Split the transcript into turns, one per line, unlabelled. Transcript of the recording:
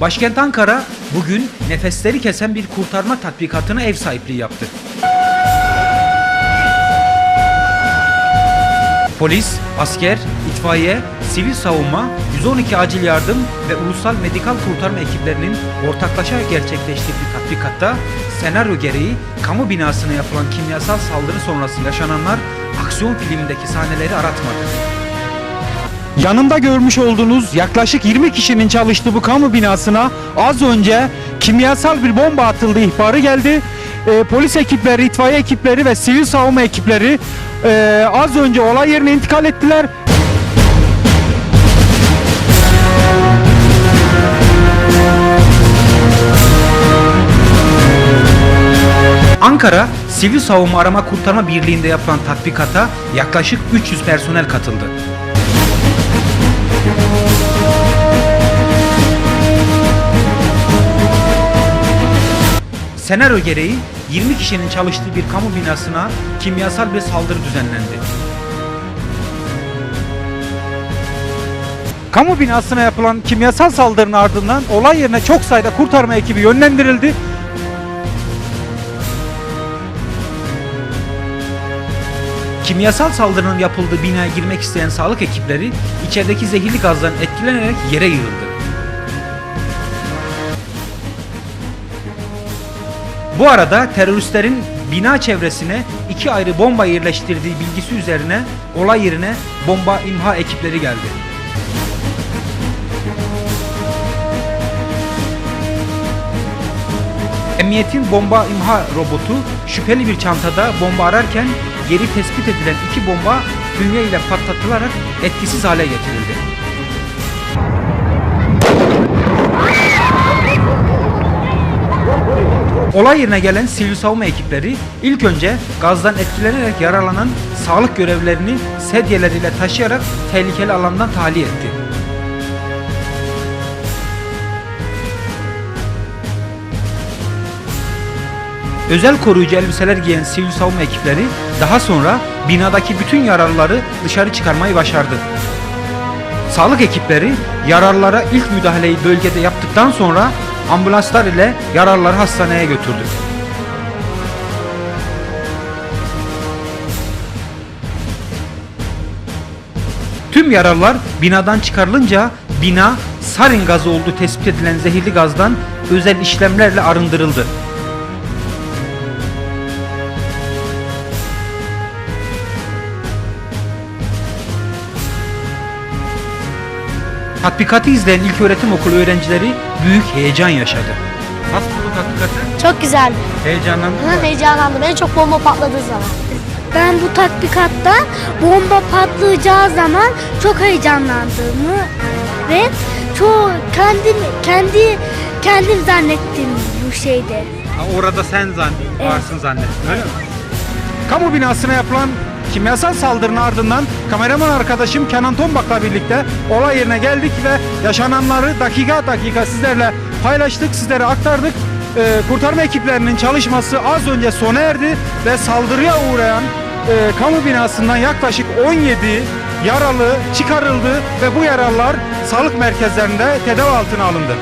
Başkent Ankara bugün nefesleri kesen bir kurtarma tatbikatına ev sahipliği yaptı. Polis, asker, itfaiye, sivil savunma, 112 acil yardım ve ulusal medikal kurtarma ekiplerinin ortaklaşa gerçekleştirdiği tatbikatta senaryo gereği kamu binasına yapılan kimyasal saldırı sonrası yaşananlar aksiyon filmindeki sahneleri aratmadı.
Yanında görmüş olduğunuz yaklaşık 20 kişinin çalıştığı bu kamu binasına az önce kimyasal bir bomba atıldığı ihbarı geldi. Ee, polis ekipleri, itfaiye ekipleri ve sivil savunma ekipleri e, az önce olay yerine intikal ettiler.
Ankara Sivil Savunma Arama Kurtarma Birliği'nde yapılan tatbikata yaklaşık 300 personel katıldı. Senaryo gereği 20 kişinin çalıştığı bir kamu binasına kimyasal bir saldırı düzenlendi.
Kamu binasına yapılan kimyasal saldırının ardından olay yerine çok sayıda kurtarma ekibi yönlendirildi.
Kimyasal saldırının yapıldığı binaya girmek isteyen sağlık ekipleri içerideki zehirli gazdan etkilenerek yere yığıldı. Bu arada teröristlerin bina çevresine iki ayrı bomba yerleştirdiği bilgisi üzerine olay yerine bomba imha ekipleri geldi. Emniyetin bomba imha robotu şüpheli bir çantada bomba ararken geri tespit edilen iki bomba fünye ile patlatılarak etkisiz hale getirildi. Olay yerine gelen sivil savunma ekipleri ilk önce gazdan etkilenerek yaralanan sağlık görevlilerini sedyeleriyle taşıyarak tehlikeli alandan tahliye etti. Özel koruyucu elbiseler giyen sivil savunma ekipleri daha sonra binadaki bütün yaralıları dışarı çıkarmayı başardı. Sağlık ekipleri yaralılara ilk müdahaleyi bölgede yaptıktan sonra ambulanslar ile yaralıları hastaneye götürdü. Tüm yaralılar binadan çıkarılınca bina sarin gazı olduğu tespit edilen zehirli gazdan özel işlemlerle arındırıldı. Tatbikatı izleyen ilköğretim okulu öğrencileri büyük heyecan yaşadı. Nasıl bu tatbikatı?
Çok güzeldi.
Heyecanlandın mı?
Heyecanlandım. En çok bomba patladığı zaman.
Ben bu tatbikatta bomba patlayacağı zaman çok heyecanlandığımı ve çok kendim kendi kendim zannettim bu şeyde.
Ha, Orada sen zannet, varsın zannettin öyle mi? Kamu binasına yapılan kimyasal saldırının ardından kameraman arkadaşım Kenan Tombak'la birlikte olay yerine geldik ve yaşananları dakika dakika sizlerle paylaştık, sizlere aktardık. Ee, kurtarma ekiplerinin çalışması az önce sona erdi ve saldırıya uğrayan e, kamu binasından yaklaşık 17 yaralı çıkarıldı ve bu yaralılar sağlık merkezlerinde tedavi altına alındı.